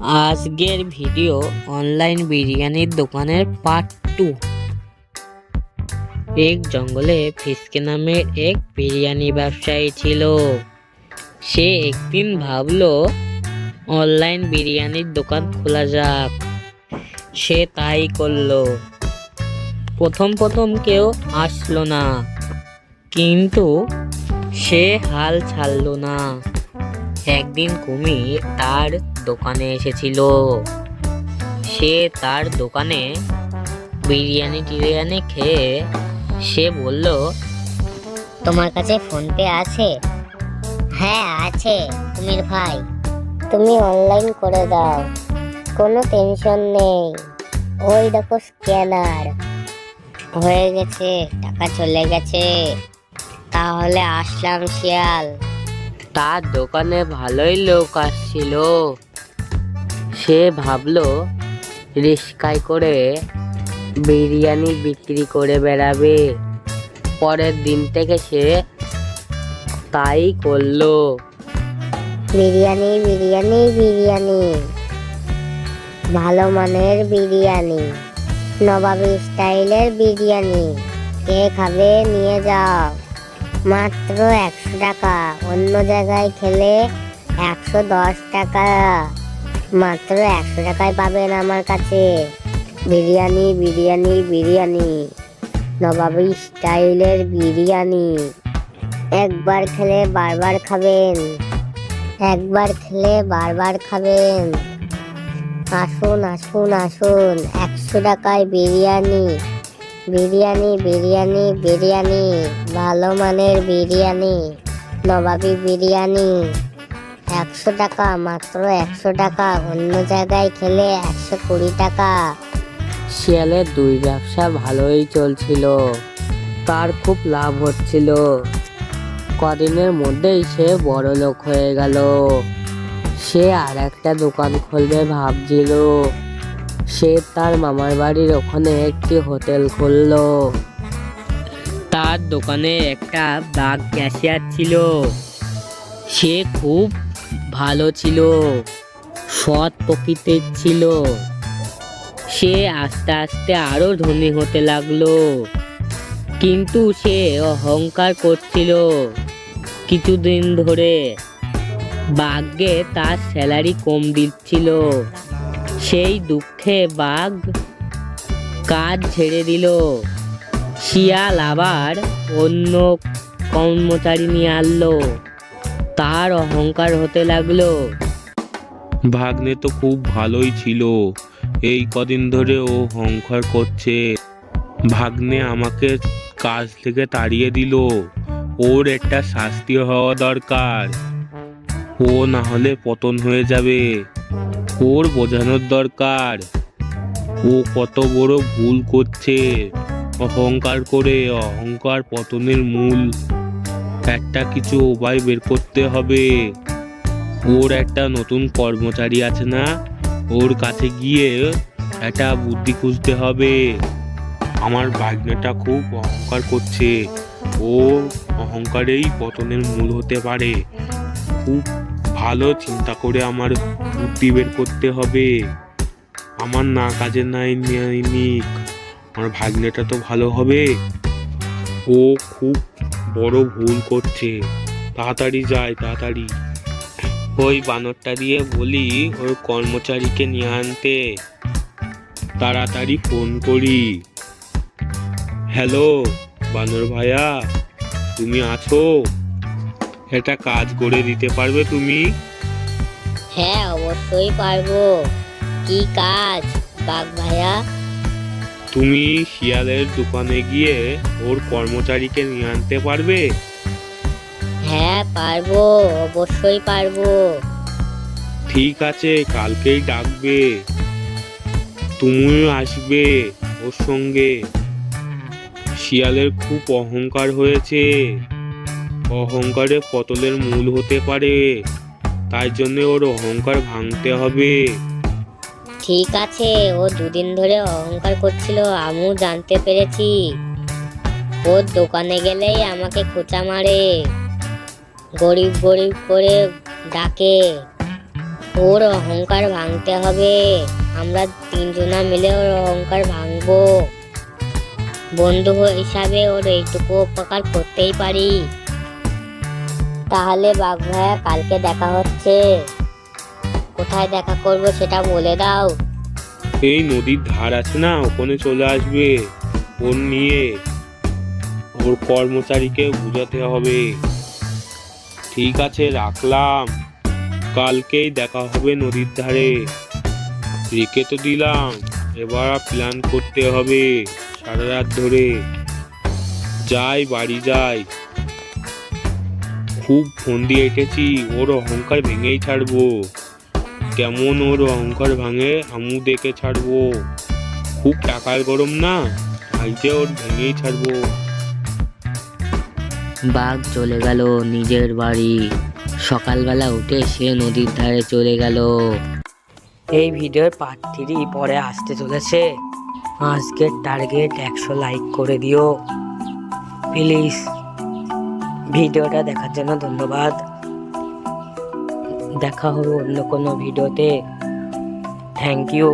আজকের video online বিরিয়ানির দোকানের পার্ট টু এক জঙ্গলে ফিসকে নামের এক বিরিয়ানি ব্যবসায়ী ছিল। সে একদিন ভাবলো, অনলাইন বিরিয়ানির দোকান খোলা যাক। সে তাই করল। প্রথম প্রথম কেউ আসলো না, কিন্তু সে হাল ছাড়ল না। একদিন কুমির তার দোকানে এসেছিল। সে তার দোকানে বিরিয়ানি টিরিয়ানি খেয়ে সে বলল, তোমার কাছে ফোন পে আছে? হ্যাঁ আছে, কুমির ভাই। তুমি অনলাইন করে দাও, কোনো টেনশন নেই। ওই দেখো স্ক্যানার। হয়ে গেছে, টাকা চলে গেছে। তাহলে আসলাম শিয়াল। তার দোকানে ভালোই লোক আসছিল। সে ভাবলো, রিস্কায় করে বিরিয়ানি বিক্রি করে বেড়াবে। পরের দিন থেকে সে তাই করল। বিরিয়ানি বিরিয়ানি বিরিয়ানি। ভালো মানের বিরিয়ানি, নবাবী স্টাইলের বিরিয়ানি। কে খাবে নিয়ে যাও। মাত্র একশো টাকা। অন্য জায়গায় খেলে একশো দশ টাকা। মাত্র একশো টাকায় পাবেন আমার কাছে। বিরিয়ানি বিরিয়ানি বিরিয়ানি। নবাবী স্টাইলের বিরিয়ানি। একবার খেলে বারবার খাবেন। একবার খেলে বারবার খাবেন। আসুন আসুন আসুন। একশো টাকায় বিরিয়ানি। বিরিয়ানি বিরিয়ানি বিরিয়ানি, ভালো মানের বিরিয়ানি, নবাবি বিরিয়ানি। একশো টাকা, মাত্র একশো টাকা, অন্য জায়গায় খেলে একশো কুড়ি টাকা। শিয়ালের দুই ব্যবসা ভালোই চলছিল, তার খুব লাভ হচ্ছিল। কদিনের মধ্যেই সে বড় লোক হয়ে গেল। সে আর একটা দোকান খুলবে ভাবছিল। সে তার মামার বাড়ির ওখানে একটি হোটেল খুললো। তার দোকানে একটা বাঘ ক্যাশিয়ার ছিল। সে খুব ভালো ছিল, সৎ প্রকৃতির ছিল। সে আস্তে আস্তে আরও ধনী হতে লাগল। কিন্তু সে অহংকার করছিল। কিছুদিন ধরে বাঘকে তার স্যালারি কম দিচ্ছিল। সেই দুঃখে বাঘ কাজ ছেড়ে দিল। শিয়াল আবার অন্য কর্মচারী নিয়ে আনলো। তার অহংকার হতে লাগল। ভাগ্নে তো খুব ভালোই ছিল। এই কদিন ধরে ও হংকার করছে। ভাগ্নে আমাকে কাজ থেকে তাড়িয়ে দিল। ওর একটা শাস্তি হওয়া দরকার। ও না হলে পতন হয়ে যাবে। ওর বোঝানোর দরকার। ও কত বড় ভুল করছে। অহংকার করে, অহংকার পতনের মূল। একটা কিছু উপায় বের করতে হবে। ওর একটা নতুন কর্মচারী আছে না? ওর কাছে গিয়ে একটা বুদ্ধি খুঁজতে হবে। আমার ভাগ্নেটা খুব অহংকার করছে। ও অহংকারেই পতনের মূল হতে পারে। খুব ভালো চিন্তা করে আমার বুদ্ধি বের করতে হবে। আমার না কাজে নাই নিক আমার ভাগ্নেটা তো ভালো হবে। ও খুব বড় ভুল করছে। তাড়াতাড়ি যায়, তাড়াতাড়ি। ওই বানরটা দিয়ে বলি, ওর কর্মচারীকে নিয়ে আনতে। তাড়াতাড়ি ফোন করি। হ্যালো, বানর ভাইয়া, তুমি আছো? একটা কাজ করে দিতে পারবে তুমি? হ্যাঁ অবশ্যই পারব। কি কাজ বাঘ ভাইয়া? তুমি শিয়ালের দোকানে গিয়ে ওর কর্মচারীকে নিয়ে আনতে পারবে? হ্যাঁ পারব অবশ্যই পারব। ঠিক আছে কালকেই ডাকবে। তুমিও আসবে ওর সঙ্গে। শিয়ালের খুব অহংকার হয়েছে। অহংকারে পতলের মূল হতে পারে। তাই জন্য ওর অহংকার ভাঙতে হবে। ঠিক আছে, ও দুদিন ধরে অহংকার করছিল, আমিও জানতে পেরেছি। ওর দোকানে গেলেই আমাকে খোঁচা মারে। গরিব গরিব করে ডাকে, ওর অহংকার ভাঙতে হবে। আমরা তিনজনা মিলে ওর অহংকার ভাঙবো। বন্ধু হিসাবে ওর এইটুকু উপকার করতেই পারি। তাহলে বাঘ ভাইয়া কালকে দেখা হচ্ছে। কোথায় দেখা করব সেটা বলে দাও। এই নদীর ধার আছে না, ওখানে চলে আসবে ওর নিয়ে। ওর কর্মচারীকে বুঝাতে হবে। ঠিক আছে, রাখলাম। কালকেই দেখা হবে নদীর ধারে। রেখে তো দিলাম, এবার প্ল্যান করতে হবে সারা রাত ধরে। যাই, বাড়ি যাই। খুব ফোন দিয়ে এঁটেছি ওর অহংকার ভেঙেই ছাড়বো। কেমন ওর অহংকার ভাঙে আমু দেখে ছাড়বো। খুব টাকার গরম না আইতে ওর ভেঙেই ছাড়বো। বাঘ চলে গেল নিজের বাড়ি। সকালবেলা উঠে সে নদীর ধারে চলে গেল। এই ভিডিওর পার্ট থ্রি পরে আসতে চলেছে। আজকের টার্গেট একশো লাইক করে দিও। প্লিজ ভিডিওটা দেখার জন্য ধন্যবাদ। দেখা হবে অন্য কোনো ভিডিওতে। Thank you